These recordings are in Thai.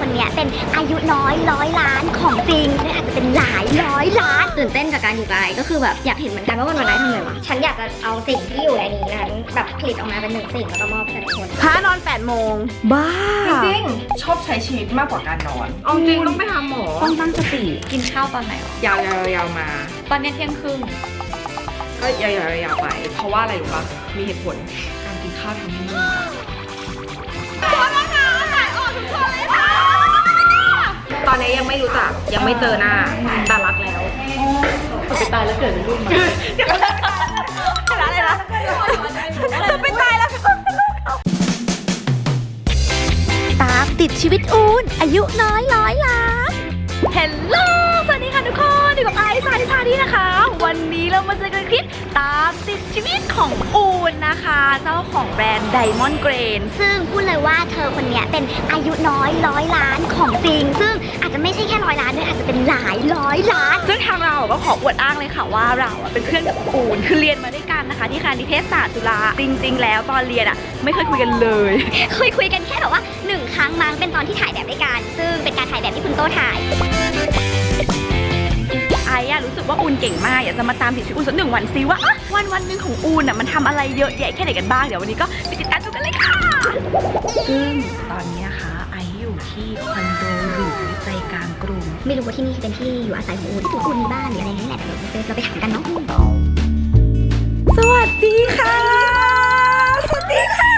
คนเนี้ยเป็นอายุน้อยร้อยล้านของจริงหรืออาจจะเป็นหลายร้อยล้าน ตื่นเต้นกับการอยู่ไกลก็คือแบบอยากเห็นเหมือนกันว่าวันวันไหนทำอะไรวะ ฉันอยากจะเอาสิ่งที่อยู่ในนี้นั้นแบบผลิตออกมาเป็นหนึ่งสิ่งแล้วก็มอบให้ทุกคนพานอน8โมง บ้า จริงๆชอบใช้ชีวิตมากกว่าการนอน เอาจริงต้องไปหาหมอ ต้องตั้งสติกินข้าวตอนไหนวะยาวยาวยาวมา ตอนนี้เที่ยงครึ่ง ก็ยาวยาวยาวไป เพราะว่าอะไรรู้ปะมีเหตุผล การกินข้าวทำให้ง่วง ไม่รู้จักยังไม่เจอหน้าแต่รักแล้วไปตายแล้วเกิดเป็นลูกมาอะไรนะจะไปตายแล้วตามติดชีวิตอูนอายุน้อยร้อยล้านเฮลโลสวัสดีค่ะทุกคนอยู่กับไอซ์ซาดิซาดีนะคะ วันนี้เรามาเจอกันคลิปตามติดชีวิตของอูนนะคะ เจ้าของแบรนด์ Diamond Grain ซึ่งพูดเลยว่าเธ อคนเนี้ยเป็นอายุน้อยร้อยล้านของจริง ซึ่งอาจจะไม่ใช่แค่ร้อยล้านด้วยอาจจะเป็นหลายร้อยล้าน ซึ่งทางเราก็ขออวดอ้างเลยค่ะว่าเราอะเป็นเพื่อนกับอูนคือเรียนมาด้วยกันนะคะที่คณะนิเทศศาสตร์จุฬาจริง ๆ แล้วตอนเรียนอะไม่เคยคุยกันเลยคุยคุยกันแค่แบบว่าหนึ่งครั้งมั้งเป็นตอนที่ถ่ายแบบด้วยกันซึ่งเป็นการถ่ายแบบที่คุณโต้ถ่ายไอ้อะรู้สึกว่าอูนเก่งมากอยากจะมาตามติดชีวิตอูนสักหนึ่งวันซิว่าอะวันวันหนึ่งของอูนอะมันทำอะไรเยอะแยะแค่ไหนกันบ้างเดี๋ยววันนี้ก็ไปติดตามดูกันเลยค่ะ กลางกรุง ไม่รู้ว่าที่นี่เป็นที่อยู่อาศัยของอูนที่อูนมีบ้านหรืออะไรนี่แหละเดี๋ยวเราไปถามกันเนาะสวัสดีค่ะ สวัสดีค่ะ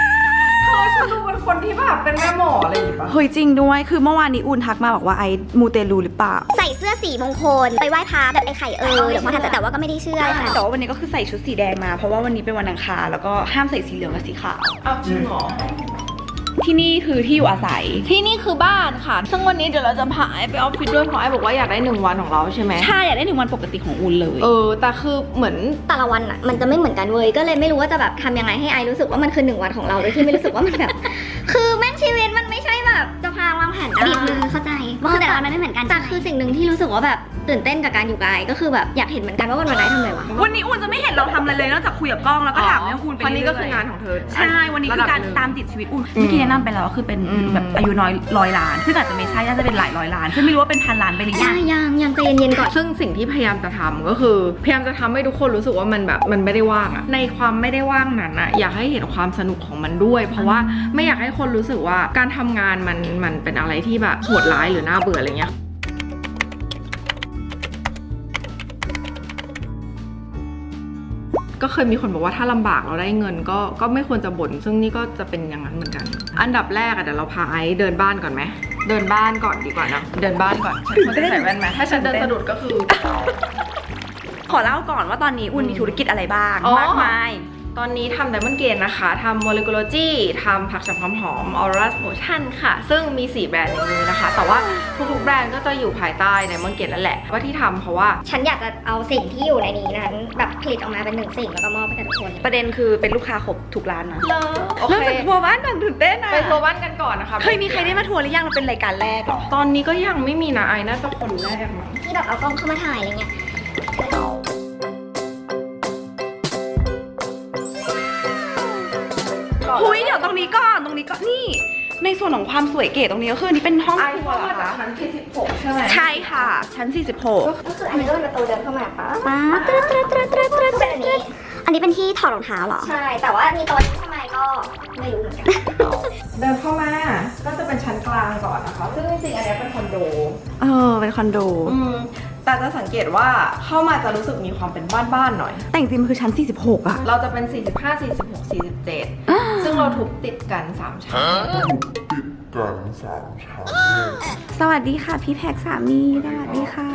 เธอฉันดูเป็นคนที่แบบเป็นแม่หมออะไรอย่างงี้ปะเฮ้ยจริงด้วย คือเมื่อวานนี้อุ่นทักมาบอกว่าไอมูเตลูหรือเปล่า ใส่เสื้อสีมงคล ไปไหว้พระแบบไอ้ไข่เออเดี๋ยวมาทำแต่ว่าก็ไม่ได้เชื่อค่ะแต่ว่าวันนี้ก็คือใส่ชุดสีแดงมา เพราะว่าวันนี้เป็นวันอังคารแล้วก็ห้ามใส่สีเหลืองกับสีขาวอ้าวจริงเหรอ ที่นี่คือที่อยู่อาศัย ที่นี่คือบ้านค่ะ ซึ่งวันนี้เดี๋ยวเราจะพาไอไปออฟฟิศด้วยเพราะไอบอกว่าอยากได้หนึ่งวันของเราใช่ไหมใช่อยากได้หนึ่งวันปกติของอุ่นเลย เออ แต่คือเหมือน แต่ละวันอะมันจะไม่เหมือนกันเว้ย ก็เลยไม่รู้ว่าจะแบบทำยังไงให้ไอรู้สึกว่ามันคือหนึ่งวันของเราโดยที่ไม่รู้สึกว่ามันแบบ คือแม่งชีวิตมันไม่ใช่แบบจะพาวางแผนได้บีบมือเข้าใจว่าแต่ละวันมันไม่เหมือนกันแต่คือสิ่งหนึ่งที่รู้สึกว่าแบบ ตื่นเต้นกับการอยู่ไกลก็คือแบบอยากเห็นเหมือนกันว่าวันวันไหนทำอะไรวะ วันนี้อุ่นจะไม่เห็นเราทำอะไรเลยนอกจากคุยกับกล้องแล้วก็ถามเรื่องอุ่นไปวันนี้ก็เรื่คืยองานของเธอ ใช่ วันนี้คือการะดับหนึ่งตามติดชีวิตอุ่นเมื่อกี้แนะนำไปแล้วว่าคือเป็นอืมแบบอายุน้อยร้อยล้าน ซึ่งอาจจะไม่ใช่น่าจะเป็นหลายร้อยล้านซึ่งไม่รู้ว่าเป็นพันล้านไปหรือยัยังงยังยังใจเย็นๆก่อน ซึ่งสิ่งที่พยายามจะทำก็คือ พยายามจะทำให้ทุกคนรู้สึกว่ามันแบบมันไม่ได้ว่างอะในความไม่ได้ว่างนั้นอะอยากให้เห็นความสนุกของมันด้วย เพราะว่าไม่อยากให้คนรู้สึกว่าการทำงานมันมันเป็นอะไรที่แบบโหดร้ายหรือน่าเบื่ออะไรเงี้ย ก็เคยมีคนบอกว่าถ้าลำบากเราได้เงินก็ก็ไม่ควรจะบ่นซึ่งนี่ก็จะเป็นอย่างนั้นเหมือนกัน อันดับแรกอะเดี๋ยวเราพาไอซ์เดินบ้านก่อนไหมเดินบ้านก่อนดีกว่านะเดินบ้านก่อนฉันควรจะใส่แว่นไหมถ้าฉันเดินสะดุดก็คือ ขอเล่าก่อนว่าตอนนี้อุ่นมีธุรกิจอะไรบ้างอ๋อมากมาย ตอนนี้ทำไดมอนเกนนะคะทำโมเลกุลโลจีทำผักฉ่ำหอมหอมออรัสโพชั่นค่ะ ซึ่งมี 4 แบรนด์ในมือนะคะ แต่ว่าทุกๆแบรนด์ก็จะอยู่ภายใต้ไดมอนเกนนั่นแหละ ว่าที่ทำเพราะว่าฉันอยากจะเอาสิ่งที่อยู่ในนี้นั้นแบบผลิตออกมาเป็นหนึ่งสิ่งแล้วก็มอบให้กับทุกคนประเด็นคือเป็นลูกค้าครบทุกร้านนะเลโอเริ่มเคจากทัวร์บ้านก่อนตื่นเต้นนะไปทัวร์บ้านกันก่อนนะคะเคยมีใครได้มาทัวร์หรือยังเราเป็นรายการแรกเหรอตอนนี้ก็ยังไม่มีนะไอน่าจะคนแรกมั้งที่แบบเอากล้องเข้ามาถ่ายอะไรเงี้ย รงนี้ก่อนตรงนี้ก็นี่ ในส่วนของความสวยเก๋ตรงนี้ก็คืออันนี้เป็นห้องไอครัวเข้าเหรมาอจากคะชั้นที่16ใช่ไหมใช่ค่ะ ชั้น 46 ก็คืออันนี้ก็เป็นประตูเดินเข้ามาปะป๊าบตรึ๊ดตรึ๊ดตรึ๊ดตรึ๊ดตรึ๊ดตรึ๊ดอันนี้อันนี้เป็นที่ถอดรองเท้าเหรอ ใช่ แต่ว่ามีโต๊ะทำไมก็ไม่รู้เหมือนกันเดินเข้ามาก็จะเป็นชั้นกลางก่อนนะคะ ซึ่งจริงๆอันเนี้ยเป็นคอนโด เออ เป็นคอนโด อืม แต่จะสังเกตว่าเข้ามาจะรู้สึกมีความเป็นบ้านๆหน่อย แต่จริงๆมันคือชั้น 46อะเราจะเป็น 45 46 47 ซึ่งเราทุบติดกัน 3 ชั้นกันสามชั้นสวัสดีค่ะ พี่แพ็กสามีสวัสดีค่ะ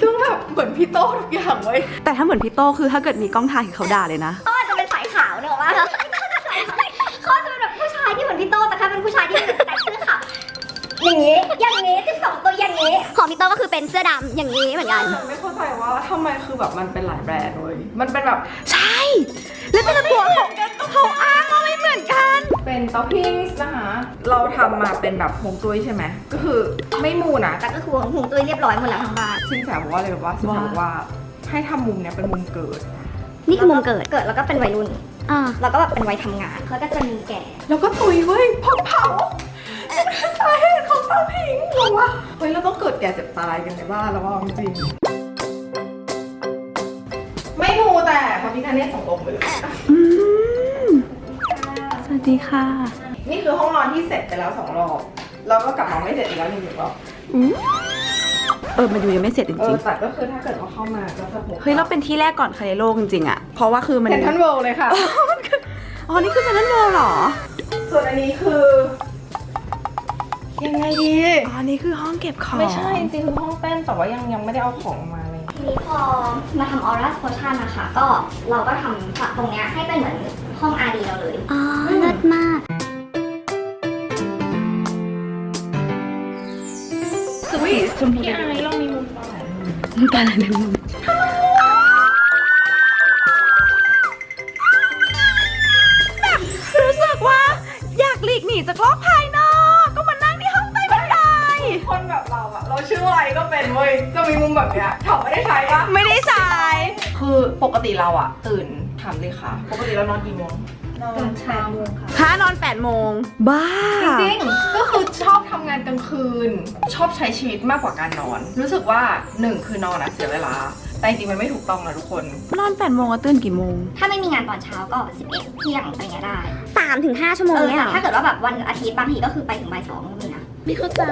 ซึ่งแบบเหมือนพี่โต้ทุกอย่างเว้ย แต่ถ้าเหมือนพี่โตคือถ้าเกิดมีกล้องถ่ายคือเขาด่าเลยนะก็อาจจะเป็นสายขาวเนอะว่าเขาจะเป็นแบบผู้ชายที่เหมือนพี่โต้แต่แค่เป็นผู้ชายที่ อย่างนี้ อย่างนี้สิบสองตัวอย่างนี้ ของพี่โต้ก็คือเป็นเสื้อดำอย่างนี้เหมือนกันฉัน ไม่เข้าใจว่าทำไมคือแบบมันเป็นหลายแบรนด์เว้ยมันเป็นแบบ ใช่ แล้วแต่ละตัวของเขาอ้างว่าไม่เหมือนกัน เป็นเตาพิงส์นะคะ เราทำมาเป็นแบบฮวงจุ้ยใช่ไหม ก็คือไม่มูนะแต่ก็คือหงตุยเรียบร้อยหมดแล้วทั้งบ้านสินแสบอกว่าอะไรแบบว่าสินแสบอกว่าให้ทำมุมเนี้ยเป็นมุมเกิด นี่คือมุมเกิด เกิดแล้วก็เป็นวัยรุ่น อ่า แล้วก็แบบเป็นวัยทำงานเขาก็จะมีแก่ แล้วก็ตุยเว้ยเผาเผา สาเหตุของเตาผิงงงวะเฮ้ยเราต้องเกิดแก่เจ็บตายกันในบ้านแล้วว่าจริง ไม่มูแต่พระพิฆเนศสององค์ไปเลยสวัสดีค่ะ นี่คือห้องนอนที่เสร็จไปแล้วสองรอบแล้วก็กลับมาไม่เสร็จอีกแล้วหนึ่งรอบเออ มันอยู่ยังไม่เสร็จจเอริองแต่ก็คือถ้าเกิดว่าเข้ามาก็จะพบๆ เฮ้ย เราเป็นที่แรกก่อนใครในโลกจริงๆอะเพราะว่าคือมัน เซนทันเวิลด์เลยค่ะ อ๋อ นี่คือเซนทรัลเวิลด์เหรอ ส่วนอันนี้คือ ยังไงดีอ๋อนี่คือห้องเก็บของไม่ใช่จริงๆคือห้องเต้นแต่ว่ายังยังไม่ได้เอาของมาเลย ทีนี้พอมาทำออร่าโพชั่นนะคะ ก็เราก็ทำฝั่งตรงเนี้ยให้เป็นเหมือนห้องอาร์ดีเราเลย อ๋อเลิศมากอุ้ยชมพูพี่ไอซ์เรามีมุมตรงไหนน้ำตาไหลในมุมแบบรู้สึกว่าอยากหลีกหนีจากโลกภาย เราอะเราชื่ออะไรก็เป็นเว้ย จะมีมุมแบบเนี้ยถามไม่ได้ใช้ปะไม่ได้ใช้คือปกติเราอะตื่นถามเลยค่ะ ปกติเรานอนกี่โมงตื่นเช้าโมงค่ะค้านอน8โมง บ้า จริงๆ ก็คือชอบทำงานกลางคืน ชอบใช้ชีวิตมากกว่าการนอน รู้สึกว่าหนึ่งคือนอนอะเสียเวลา แต่จริงๆ มันไม่ถูกต้องนะทุกคน นอน8โมงก็ตื่นกี่โมง ถ้าไม่มีงานตอนเช้าก็ 11 เที่ยงอะไรเงี้ยได้ สามถึงห้าชั่วโมงเออเนี่ยแต่เหรอ ถ้าเกิดว่าแบบวันอาทิตย์บางทีก็คือไปถึงบ่ายสองก็มีนะ ไม่เข้าใจ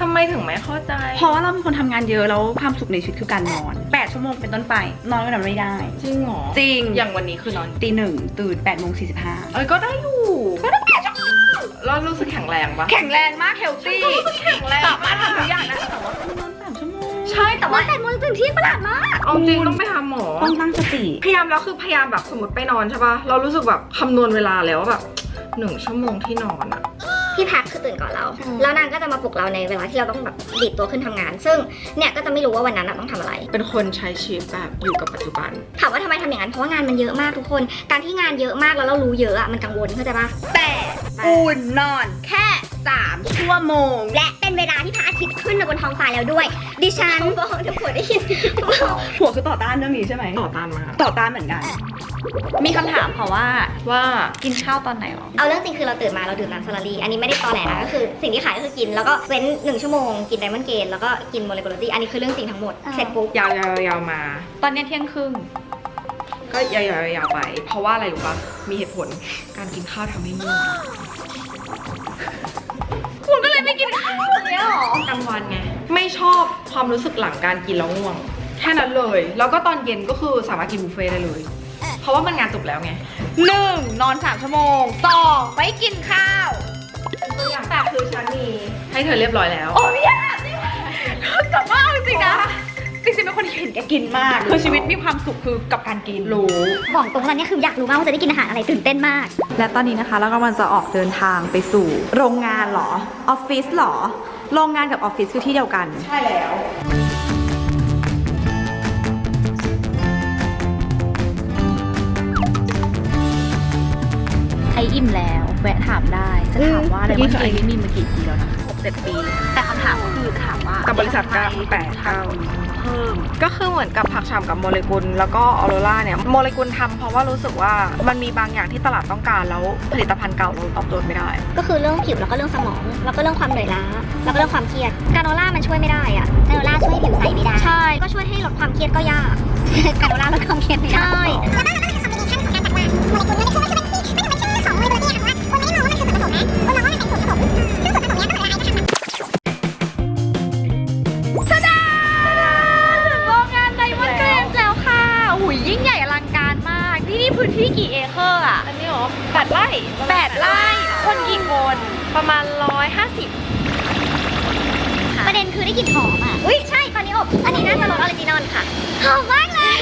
ทำไมถึงไม่เข้าใจ เพราะว่าเราเป็นคนทำงานเยอะแล้วความสุขในชีวิตคือการนอน 8 ชั่วโมงเป็นต้นไป นอนก็นอนไม่ได้ จริงเหรอจริงอย่างวันนี้คือนอน ตีหนึ่งตื่น8โมง45เอ้ยก็ได้อยู่ก็ได้แปดชั่วโมงแล้วรู้สึกแข็งแรงปะแข็งแรงมากเฮลตี้แข็งแรงสามารถทำทุกอย่างได้แต่ว่าคือนอน3ชั่วโมง ใช่แต่ว่าแต่โมงตื่นที่ประหลาดมาก เอาจริงต้องไปหาหมอ ต้องตั้งสติ พยายามแล้วคือพยายามแบบสมมติไปนอนใช่ปะเรารู้สึกแบบคำนวณเวลาแล้วว่าแบบหนึ่งชั่วโมงที่นอนอะ พี่แพทคือตื่นก่อนเรา แล้วนางก็จะมาปลุกเราในเวลาที่เราต้องแบบดีดตัวขึ้นทำงาน ซึ่งเนี่ยก็จะไม่รู้ว่าวันนั้นน่ะต้องทำอะไร เป็นคนใช้ชีวิตแบบอยู่กับปัจจุบัน ถามว่าทำไมทำอย่างนั้น เพราะว่างานมันเยอะมากทุกคน การที่งานเยอะมากแล้วเรารู้เยอะอะมันกังวลเข้าใจปะแต่อูนนอนแค่ 3 ชั่วโมง และเป็นเวลาที่พระอาทิตย์ขึ้นมาบนท้องฟ้าแล้วด้วย ดิฉันบอกทุกคนได้ยินหั วคือต่อต้านเรื่องนี้ใช่ไหมต่อต้านมากต่อต้านเหมือนกัน มีคำถามค่ะว่าว่ากินข้าวตอนไหนหรอ เอาเรื่องจริงคือเราตื่นมาเราดื่มน้ำสลารีอันนี้ไม่ได้ตอแหลนะก็คือสิ่งที่ขายก็คือกินแล้วก็เว้นหนึ่งชั่วโมงกินไดมอนด์เกนแล้วก็กินโมเลกุลารีอันนี้คือเรื่องจริงทั้งหมดอ่าเสร็จปุ๊บยาวยาวยาวมา ตอนเนี้ยเที่ยงครึ่ง ก็ยาวยาวยาวไป เพราะว่าอะไรรู้ปะมีเหตุผลการกินข้าวทำให้ง่วงคุณก็เลยไม่กินข้าวเนี่ยหรอกลางวันไง ไม่ชอบความรู้สึกหลังการกินแล้วง่วง แค่นั้นเลย แล้วก็ตอนเย็นก็คือสามารถกินบุฟเฟ่ต์ได้เลย เพราะว่ามันงานจบแล้วไงหนึ่งนอนสามชั่วโมงสองไม่กินข้าวตัวอย่างแต่คือฉันมีให้เธอเรียบร้อยแล้ว โอ้ยยากนี่แต่ว่าเอาจริงๆนะจริงๆเป็นคนที่เห็นแกกินมาก คือชีวิตมีความสุขคือกับการกินรู้ บอกตรงตอนนี้คืออยากรู้มากว่าจะได้กินอาหารอะไรตื่นเต้นมาก และตอนนี้นะคะเรากำลังจะออกเดินทางไปสู่ โรงงานเหรอออฟฟิศเหรอ โรงงานกับออฟฟิศคือที่เดียวกัน ใช่แล้ว ไออิ่มแล้วแวะถามได้จะถามว่าไดมอนด์เกมนี่มีมากี่ปีแล้วนะหกเจ็ดปี แต่คำถามก็คือจะถามว่ากับบริษัททำไมแปดเก้าเพิ่มก็คือเหมือนกับผักฉ่ำกับโมเลกุล แล้วก็ออโรราเนี่ยโมเลกุลทำเพราะว่ารู้สึกว่ามันมีบางอย่างที่ตลาดต้องการแล้วผลิตภัณฑ์เก่าเราตอบโจทย์ไม่ได้ ก็คือเรื่องผิวแล้วก็เรื่องสมอง แล้วก็เรื่องความเหนื่อยล้าแล้วก็เรื่องความเครียดกาโนล่ามันช่วยไม่ได้อะกาโนล่าช่วยให้ผิวใสไม่ได้ใช่ก็ช่วยให้ลดความเครียดก็ยากกาโนล่าลดความเครียดไม่ได้ถึงโรงงานไดมอนด์เกรมแล้วค่ะหุย ยิ่งใหญ่อลังการมาก ที่นี่พื้นที่กี่เอเคอร์อะอันนี้หรอแปดไร่แปดไร่ คนกี่คน ประมาณร้อยห้าสิบประเด็นคือได้กลิ่นหอมอะ อุ้ยใช่ ตอนนี้อบ อันนี้น่าจะรสออริจินอลค่ะ หอมมากเลย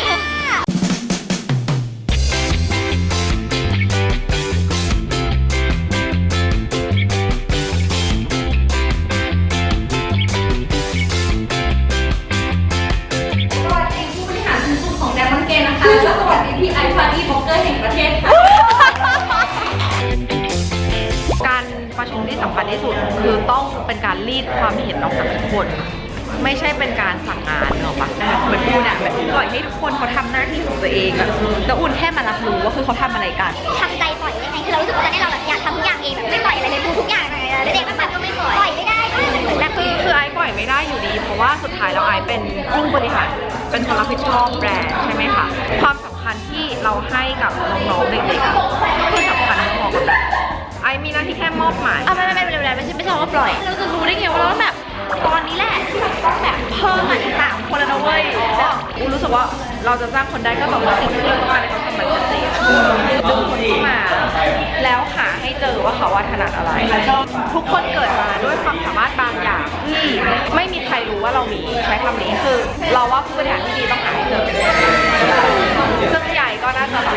ความเห็นออกจากทุกคน ไม่ใช่เป็นการสั่งงานเนอะปะเหมือนอุ่นอะแบบปล่อยให้ทุกคนเขาทำหน้าที่ของตัวเองอะแล้วอุ่นแค่มารับรู้ว่าคือเขาทำอะไรกัน ทำใจปล่อยยังไงคือเรารู้สึกว่าตอนนี้เราแบบอยากทำทุกอย่างเองแบบไม่ปล่อยอะไรเลยดูทุกอย่างเลยแล้วเด็กมันแบบก็ไม่ปล่อยปล่อยไม่ได้ก็เลยเหมือนะว่าสุดท้ายแล้วไอซ์เป็นผู้บริหารเป็นคนรับผิดชอบแบรนด์ใช่ไหมคะความสำคัญที่เราให้กับน้องๆเด็กๆอะก็คือสำคัญพอๆกับแบรนด์ ไอซ์มีหน้าที่แค่มอบหมาย อะไม่ไม่ไม่ไม่ไม่ไม่ใช่ไม่ใช่ว่าปล่อย เราจะรู้ได้ไงว่าเราแบบตอนนี้แหละที่เราต้องแบบเพิ่มอะอีกสามคนแล้วนะเว้ยอูรู้สึกว่าเราจะจ้างคนได้ก็ต่อเมื่อสิ่งที่เราต้องการในเขาทำมันชัดเจนดึงคนเข้ามา แล้วหาให้เจอว่าเขาว่าถนัดอะไร ทุกคนเกิดมาด้วยความสามารถบางอย่างที่ไม่มีใครรู้ว่าเรามีใช้คำนี้คือ เราว่าผู้บริหารที่ดีต้องหาให้เจอซึ่งใหญ่ ก็น่าจะแบบ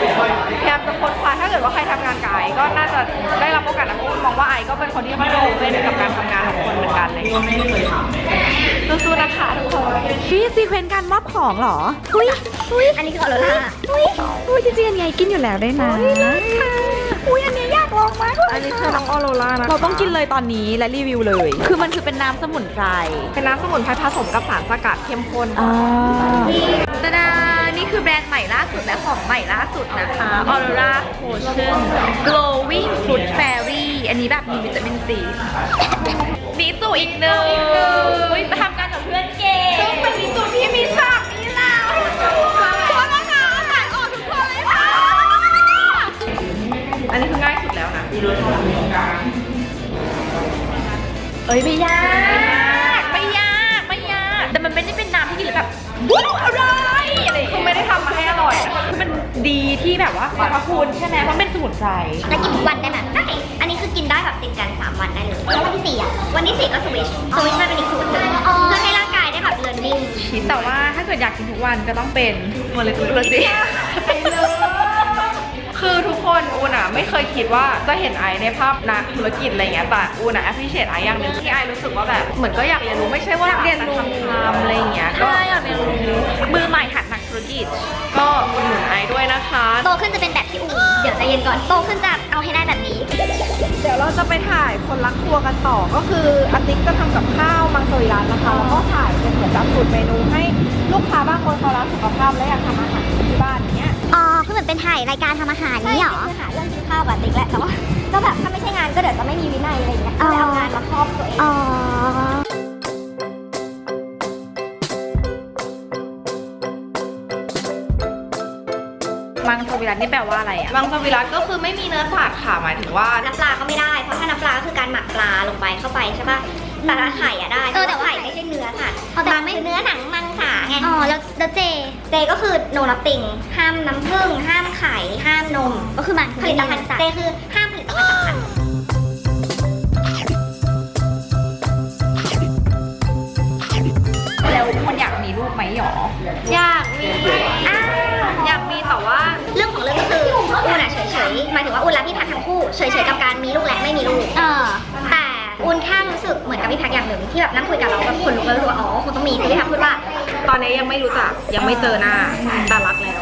พยายามจะค้นคว้าถ้าเกิดว่าใครทำงานกับไอก็น่าจะได้รับโอกาสนะเพราะมองว่าไอก็เป็นคนที่ค่อนข้างโอเพ่นกับการทำงานของคนเหมือนกันเลยสู้ๆนะคะทุกคนพี่ซีเควนต์การมอบของเหรออุ้ยอุ้ยอันนี้คือออโรร่าอุ้ยอุ้ยจริงๆอันนี้ไอ้กินอยู่แล้วได้นะ อุ้ย อันนี้อยากลองมากเลยอันนี้คือน้องออโรรานะคะเราต้องกินเลยตอนนี้และรีวิวเลย คือมันคือเป็นน้ำสมุนไพร เป็นน้ำสมุนไพรผสมกับสารสกัดเข้มข้นอ่าตาดานี่คือแบรนด์ใหม่ล่าสุดและของใหม่ล่าสุดนะคะ Aurora Potion Glowing Fruit Fairy อันนี้แบบมีวิตามินซีมีสูอีกหนึ่งอุ้ยไปทำงานกับเพื่อนเก่งซึ่งเป็นมีสูที่มีฉาก เอ้ยไม่ยาก ไม่ยากไม่ยาก แต่มันไม่ได้เป็นน้ำที่กินแล้วแบบว้าวอร่อยอะไรอย่างคืเงี้อยไม่ได้ทำมาให้อร่อยนะคือมันดีที่แบบว่าสรรพคุณใช่ไหมเพราะเป็นสมุนไพร แล้วกินทุกวันได้ไหมได้ อันนี้คือกินได้แบบติดกัน 3 วันได้เลย แล้ววันที่สี่อะ วันที่สี่ก็สวิชสวิชมาเป็นอีกสูตรหนึ่งเพื่อให้ร่างกายได้แบบเรียนรู้แต่ว่าถ้าเกิดอยากกินทุกวันก็ต้องเป็นโมเลกุลสิ คือทุกคนอูนอะไม่เคยคิดว่าจะเห็นไอในภาพนักธุรกิจอะไรเงี้ยแต่อูนอะ appreciate ไออย่างหนึ่งที่ไอรู้สึกว่าแบบเหมือนก็อยากเรียนรู้ไม่ใช่ว่าอยากเรียนรู้ทำทำอะไรเงี้ยก็ ใช่อยากเรียนรู้มือใหม่หัดนักธุรกิจ ก็อุดหนุนไอด้วยนะคะ โตขึ้นจะเป็นแบบที่อูเดี๋ยวใจเย็นก่อน โตขึ้นจะเอาให้ได้แบบนี้ เดี๋ยวเราจะไปถ่ายคนรักครัวกันต่อ ก็คืออาติ๊กจะทำกับข้าวมังสวิรัตนะคะ แล้วก็ถ่ายเป็นเหมือนกับสูตรเมนูให้ลูกค้าบางคนเขารักสุขภาพและอยากทำอาหารที่บ้านอย่างเงี้ย อ๋อคือเหมือนเป็นถ่ายรายการทำอาหารนี่เหรอ คือหาเรื่องกินข้าวกับติ๊กแหละแต่ว่าก็แบบถ้าไม่ใช่งานก็เดี๋ยวจะไม่มีวินัยอะไรอย่างเงี้ยก็เลยเอางานมาครอบตัวเอง อ๋อ มังสวิรัตนี่แปลว่าอะไรอะมังสวิรัตก็คือไม่มีเนื้อสัตว์ค่ะหมายถึงว่า น้ำปลาก็ไม่ได้ เพราะถ้าน้ำปลาก็คือการหมักปลาลงไปเข้าไปใช่ป่ะ แต่ละไข่อะได้เออแต่ว่าไข่ไม่ใช่เนื้อค่ะมันไม่เนื้อหนังมังขาไงอ๋อแล้วแล้วเจ เจก็คือ no nothing ห้ามน้ำผึ้งห้ามไข่ห้ามนม ก็คือมันผลิตภัณฑ์เจคือห้ามผลิตภัณฑ์สำคัญแล้วคนอยากมีลูกไหมหรอ อยากมีอ้าวอยากมีแต่ว่าเรื่องของเรื่องก็คืออุ่นอะเฉยๆหมายถึงว่าอุ่นและพี่แพททั้งคู่เฉยๆกับการมีลูกและไม่มีลูก เออ แต่อุ่นแค่รู้สึกเหมือนกับพี่แพทอย่างหนึ่งที่แบบนั่งคุยกับเราแบบคนลุกแล้วรู้ว่าอ๋อคงต้องมีคือพี่แพทพูดว่า ตอนนี้ยังไม่รู้จักยังไม่เจอหน้าแต่รักแล้ว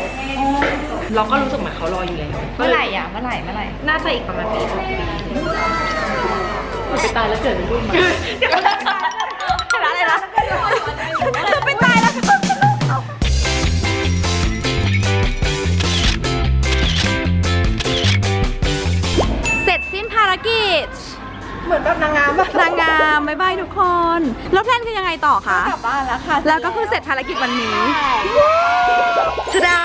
เราก็รู้สึกเหมือนเขารออยู่แล้วเมื่อไหร่อะเมื่อไหร่เมื่อไหร่น่าจะอีกประมาณปีสองปีไปตายแล้วเกิดเป็นลูกใหม่เดี๋ยวอะไรนะอะไรนะจะไปตายแล้วเสร็จสิ้นภารกิจ เหมือนแบบนางงามอะนางงามบ๊ายบายทุกคน แล้วแพลนคือยังไงต่อคะ กลับบ้านแล้วค่ะแล้วก็คือเสร็จภารกิจวันนี้ทะดา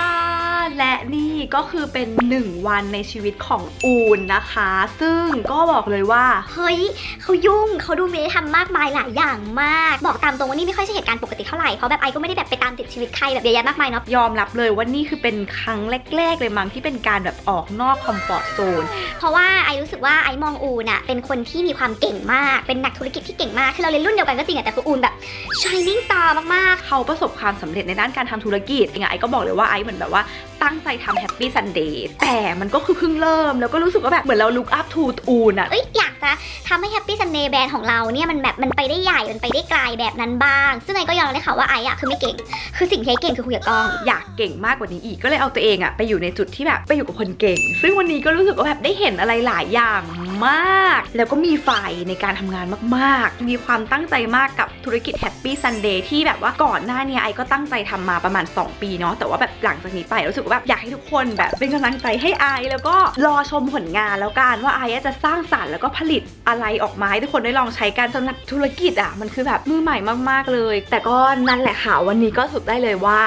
และนี่ก็คือเป็นหนึ่งวันในชีวิตของอูนนะคะ ซึ่งก็บอกเลยว่า เฮ้ยเขายุ่งเขาดูมีอะไรทำมากมายหลายอย่างมาก บอกตามตรงว่านี่ไม่ค่อยใช่เหตุการณ์ปกติเท่าไหร่ เพราะแบบไอก็ไม่ได้แบบไปตามติดชีวิตใครแบบเยอะแยะมากมายเนาะ ยอมรับเลยว่านี่คือเป็นครั้งแรก ๆ เลยมั้งที่เป็นการแบบออกนอกคอมฟอร์ทโซน เพราะว่าไอรู้สึกว่าไอมองอูนอะเป็นคนที่มีความเก่งมาก เป็นนักธุรกิจที่เก่งมาก คือเราเรียนรุ่นเดียวกันก็จริงอะแต่คืออูนแบบ shining star มากเขาประสบความสำเร็จในด้านการทำธุรกิจยังไงไอ้ก็บอกเลยว่าไอ้เหมือนแบบว่าตั้งใจทำแฮปปี้ซันเดย์แต่มันก็คือเพิ่งเริ่ม แล้วก็รู้สึกว่าแบบเหมือนเราลุกอัพทูอูนอะๆเอ้ยอยากจะทำให้ Happy Sunday แบรนด์ของเราเนี่ยมันแบบมันไปได้ใหญ่ มันไปได้ไกลแบบนั้นบ้าง ซึ่งไอก็ยอมรับเลยค่ะว่าไออะคือไม่เก่ง คือสิ่งที่ไอเก่งคือคุยกับกล้อง อยากเก่งมากกว่านี้อีกก็เลยเอาตัวเองอะไปอยู่ในจุดที่แบบไปอยู่กับคนเก่ง ซึ่งวันนี้ก็รู้สึกว่าแบบได้เห็นอะไรหลายอย่างมาก แล้วก็มีไฟในการทำงานมากๆ มีความตั้งใจมากกับธุรกิจ Happy Sunday ที่แบบว่าก่อนหน้าเนี้ไอก็ตั้งใจทำมาประมาณ 2 ปีเนาะแต่ว่าแบบหลังจากนี้ไปรู้สึกว่าแบบอยากให้ทุกคนแบบเป็นกำลังใจให้ไอแล้วก็รอชมผลงานแล้วกันว่าไอจะสร้างสรรค์แล้วก็ผลิตอะไรออกมาให้ทุกคนได้ลองใช้กันสำหรับธุรกิจอะมันคือแบบมือใหม่มาก ๆเลย แต่ก็นั่นแหละค่ะวันนี้ก็สุดได้เลยว่า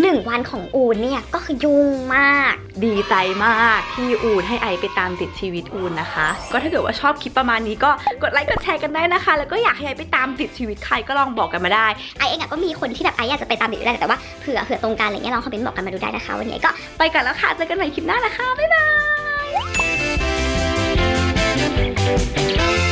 หนึ่งวันของอูนเนี่ยก็คือยุ่งมาก ดีใจมากที่อูนให้ไอไปตามติดชีวิตอูนนะคะ ก็ถ้าเกิดว่าชอบคลิปประมาณนี้ก็กดไลค์กดแชร์กันได้นะคะ แล้วก็อยากให้ไอไปตามติดชีวิตใครก็ลองบอกกันมาได้ ไอเองก็มีคนที่แบบไออยากจะไปตามติดได้แต่ว่าเผื่อเผื่อตรงกันอะไรเงี้ยลองคอมเมนต์บอกกันมาดูได้นะคะ วันนี้ก็ไปก่อนแล้วค่ะเจอกันใหม่คลิปหน้านะคะบ๊ายบาย